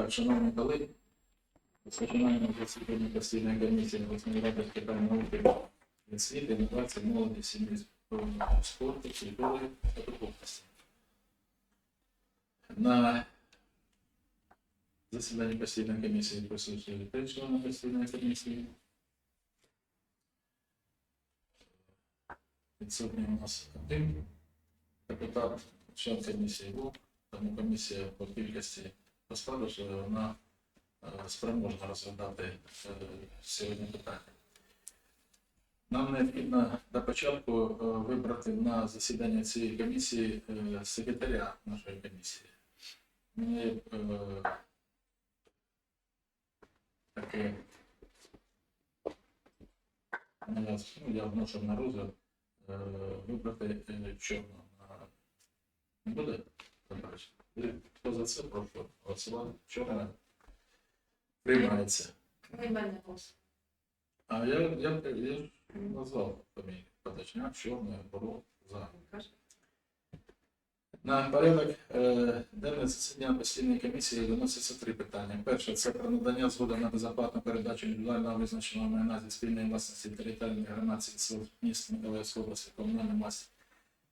Так, шановні колеги, розпочинаємо засідання постійної комісії обласної ради з питань науки, освіти, інновацій, молоді, сім'ї, спорту, культури та духовності. На засіданні постійної комісії присутні п'ять членів постійної комісії. Відсутній у нас один депутат, член комісії був, тому комісія по кількості по складу, що вона е, спроможна розглядати е, сьогодні питання. Нам необхідно до початку е, вибрати на засідання цієї комісії е, секретаря нашої комісії. Ми е, таке ну, я, ну, я вношу на розгляд е, вибрати е, чорного. Не буде? Хто за це, прошу голосувати. Чорна приймається. Приймальне голос. А я, я, я ж назвав фамілію. Подачняк, чорний, боров, за. На порядок е, денне засідання постійної комісії виноситься три питання. Перше це про надання згоди на безоплатну передачу індивідуального визначеного майна зі спільної власності територіальної громадських сил міст Миколаївської області комунальної масі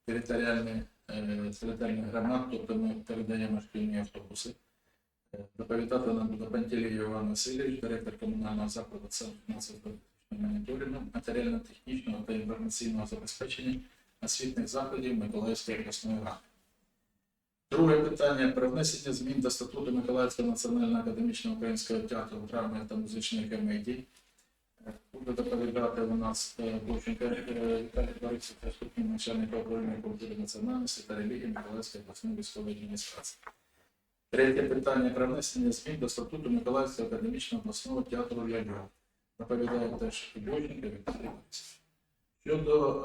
територіальної е, територіальних громад, тобто ми передаємо шкільні автобуси. Е, Доповідати нам буде Пантелій Іван Васильович, директор комунального закладу Центру фінансово моніторингу, матеріально-технічного та інформаційного забезпечення освітніх закладів Миколаївської обласної ради. Друге питання про внесення змін до статуту Миколаївського національного академічного українського театру драми та музичної комедії. Буде доповідати у нас е, е, Віталій Борисович, заступник начальника управління культури національності та релігії Миколаївської обласної військової адміністрації. Третє питання про внесення змін до статуту Миколаївського академічного обласного театру ляльок. Доповідає теж і Бовченко Віталій Борисович. Щодо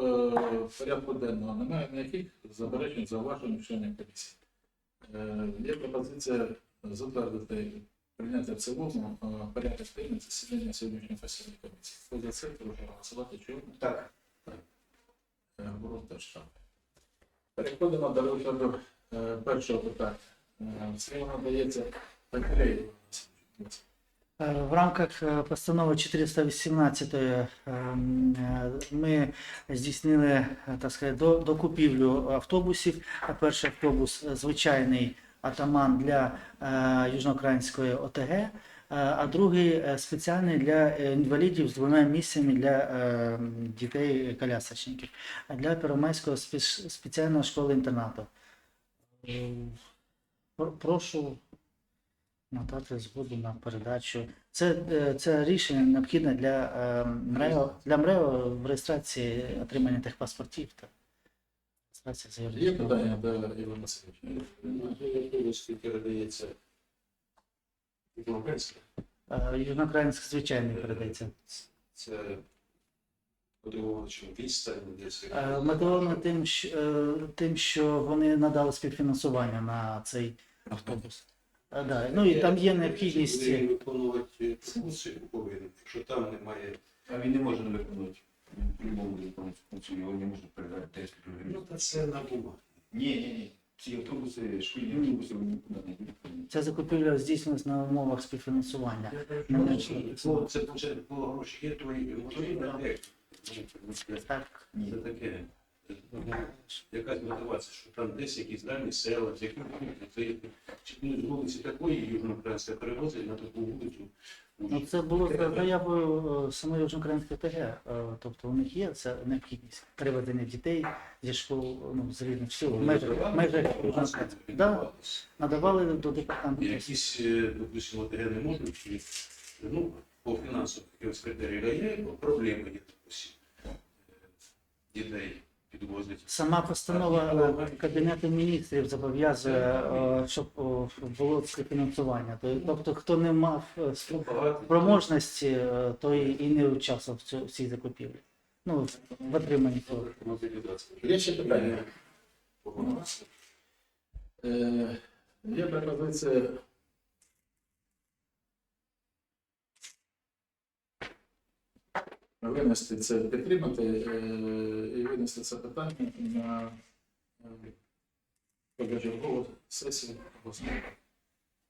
е, порядку денного, немає ніяких заперечень, зауважень членів комісії. Е, Є пропозиція затвердити прийняти в цілому е, порядок денний засідання сьогоднішньої постійної комісії. Хто за це, прошу голосувати. Чому? Так. Е, Буров теж так. Переходимо до розгляду е, першого питання. Е, Слово надається Пантелеєву. Е, В рамках е, постанови 418 е, м, е, ми здійснили е, так сказати, докупівлю автобусів. А Перший автобус е, звичайний атаман для е, Южноукраїнської ОТГ, е, а другий е, спеціальний для інвалідів з двома місцями для е, дітей колясочників а для Первомайського спеш- спеціальної школи інтернату. Е, Прошу надати згоду на передачу. Це, це рішення необхідне для МРЕО, для МРЕО в реєстрації отримання техпаспортів реєстрації за Є питання до Івана Васильовича? Передається Європейська. Е, Южноукраїнський звичайний передається. Це подивовувачем відстань десь. Е, Мотивовано тим, що, е, тим, що вони надали співфінансування на цей автобус. Е, да. Ну і там є необхідність. Виконувати функцію якщо там немає. А він не може не виконувати. Не функцію, його не можна передати теж Ну, та це на бумагу. Ні, ні, ні. Ці автобуси, шкільні автобуси, вони нікуди не будуть. Ця закупівля здійснилась на умовах співфінансування. Це вже було гроші, є твої можливі проєкт. Так. Це таке. Ну, Якась мотивація, що там десь якісь дальні села, з яким це чи ну, з вулиці такої южноукраїнська перевозить на таку вулицю. Ну, це було за заявою е, самої Южноукраїнської ТГ. Е, Тобто у них є ця необхідність переведення дітей зі школ ну, з різних сил межах, в межах Да, надавали до департаменту. Якісь, е, допустимо, ОТГ не можуть, ну, по фінансових якихось критеріях є проблеми, є, допустимо, дітей підвозять. Сама постанова е, Кабінету міністрів зобов'язує, е, щоб було це фінансування. Тобто, хто не мав е, спроможності, е, той і не участвував в цій закупівлі. Ну, в отриманні цього. Є ще питання? Е, Є пропозиція винести це, підтримати е, і винести це питання на е, позачергову сесію обласної.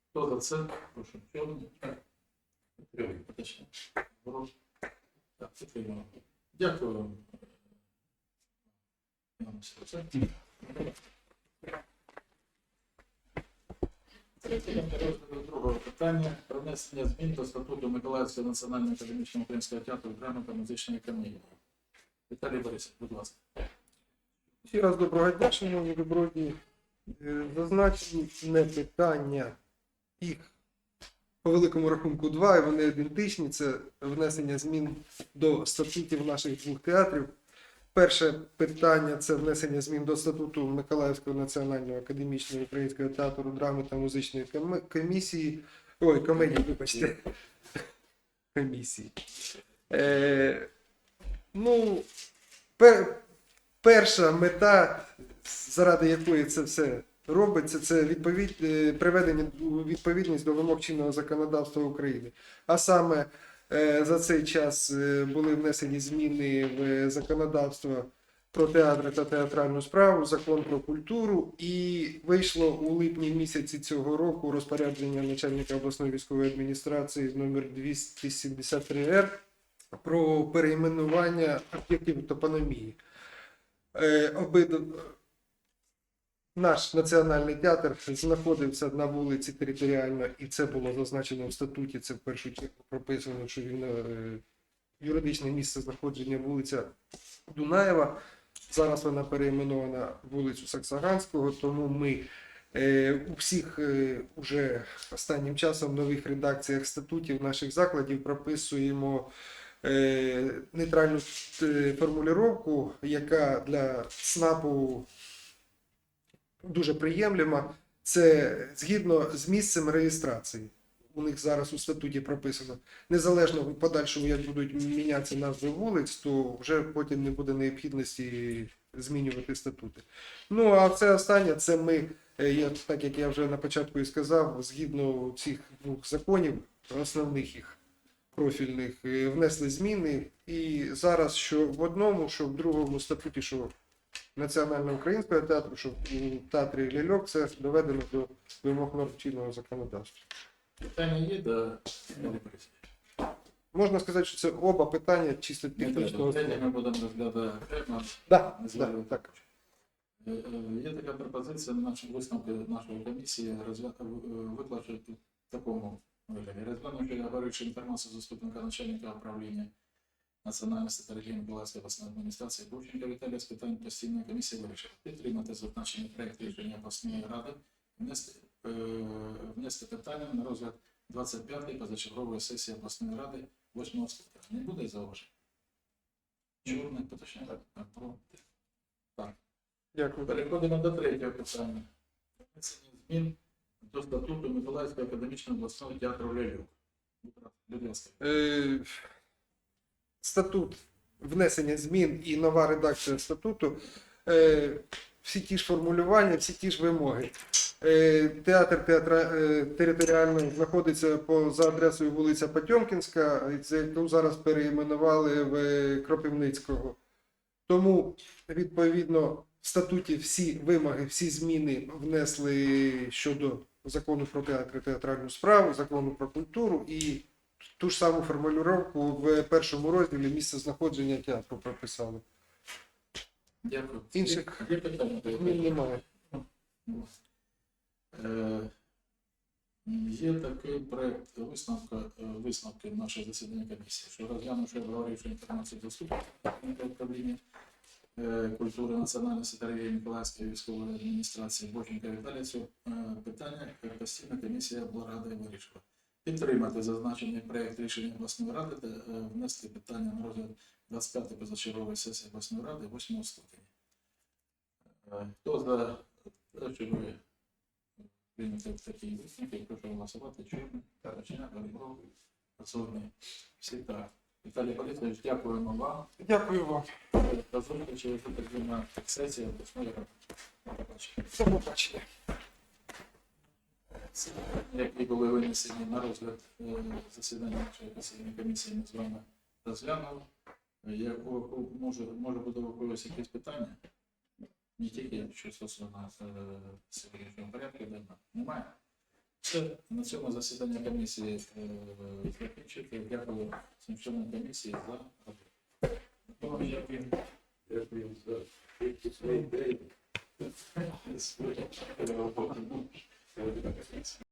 Хто за це? Прошу. Чорний. Дякую. Розгляду другого питання про внесення змін до статуту Миколаївського національного академічного українського театру драми та музичної комедії. Віталій Борисович, будь ласка. Ще раз доброго дня, шановні добродії. Е, Зазначене питання, їх по великому рахунку два, і вони ідентичні. Це внесення змін до статутів наших двох театрів. Перше питання це внесення змін до статуту Миколаївського національного академічного українського театру драми та музичної комісії. Ой, комедії, вибачте. Комісії. Е, ну, пер, перша мета, заради якої це все робиться, це відповідь, е, приведення відповідність до вимог чинного законодавства України. А саме е, за цей час е, були внесені зміни в законодавство про театри та театральну справу, закон про культуру, і вийшло у липні місяці цього року розпорядження начальника обласної військової адміністрації номер 273 р про перейменування об'єктів топономії. Е, обид... Наш національний театр знаходився на вулиці територіально, і це було зазначено в статуті. Це в першу чергу прописано, що він е, юридичне місце знаходження вулиця Дунаєва. Зараз вона перейменована вулицю Саксаганського, тому ми е, у всіх уже останнім часом в нових редакціях статутів наших закладів прописуємо нейтральну е, формулювання, яка для СНАПу дуже приємлема. Це згідно з місцем реєстрації. У них зараз у статуті прописано. Незалежно в подальшому, як будуть мінятися назви вулиць, то вже потім не буде необхідності змінювати статути. Ну а це останнє, це ми, е, так як я вже на початку і сказав, згідно цих двох законів, основних їх профільних, е, внесли зміни. І зараз що в одному, що в другому статуті, що Національного українського театру, що у театрі Ляльок це доведено до вимог норм законодавства. Питання є Борисовича? Можна сказати, що це оба питання чисто технічного. Ми будемо розглядати окремо. Да, да, так. Е, е, Є така пропозиція на нашому висновку нашої комісії викласти в такому вигляді. Розглянувши говоривши інформацію заступника начальника управління Національної стратегії Миколаївської обласної адміністрації Бученка Віталія з питань постійної комісії вирішив підтримати зазначений проект рішення обласної ради, внести, е, внести питання на розгляд 25-ї позачергової сесії обласної ради 8 скликання. Не буде зауважень? Чорне, поточне, так, проти. Так. Дякую. Переходимо до третього питання. Змін до статуту Миколаївського академічного обласного театру Ляльок. Е, Статут внесення змін і нова редакція статуту. Е, Всі ті ж формулювання, всі ті ж вимоги. Е, Театр театра, е, знаходиться по, за адресою вулиця Потьомкінська, за яку зараз переіменували в Кропивницького. Тому, відповідно, в статуті всі вимоги, всі зміни внесли щодо закону про театр і театральну справу, закону про культуру і ту ж саму формулювання в першому розділі місце знаходження театру прописали. Дякую. Інших Змін немає. Е, Є такий проект висновка, е, висновки нашого засідання комісії, що розглянувши обговоривши інформацію заступника управління культури національної секретарії Миколаївської військової адміністрації Боченка Віталія цього е, питання постійна комісія облради вирішила. Підтримати зазначений проект рішення обласної ради та е, внести питання на розгляд 25 позачергової сесії обласної ради 8 скликання. Е, Хто за те, щоб прийняти такі висновки, прошу голосувати. Чорний, Тарачина, Горбров, Розумний. Всі так. Віталій Борисович, дякуємо вам. Дякую вам. До зустрічі на сесії обласної ради. До побачення. Які були винесені на розгляд засідання постійної комісії, ми з вами розглянули. У- може, може буде у когось якісь питання? Не тільки що стосовно сьогоднішнього порядку, денного. немає. Все, на цьому засідання комісії е, закінчити. Дякую всім членам комісії за роботу. Дякую за кількість ідей.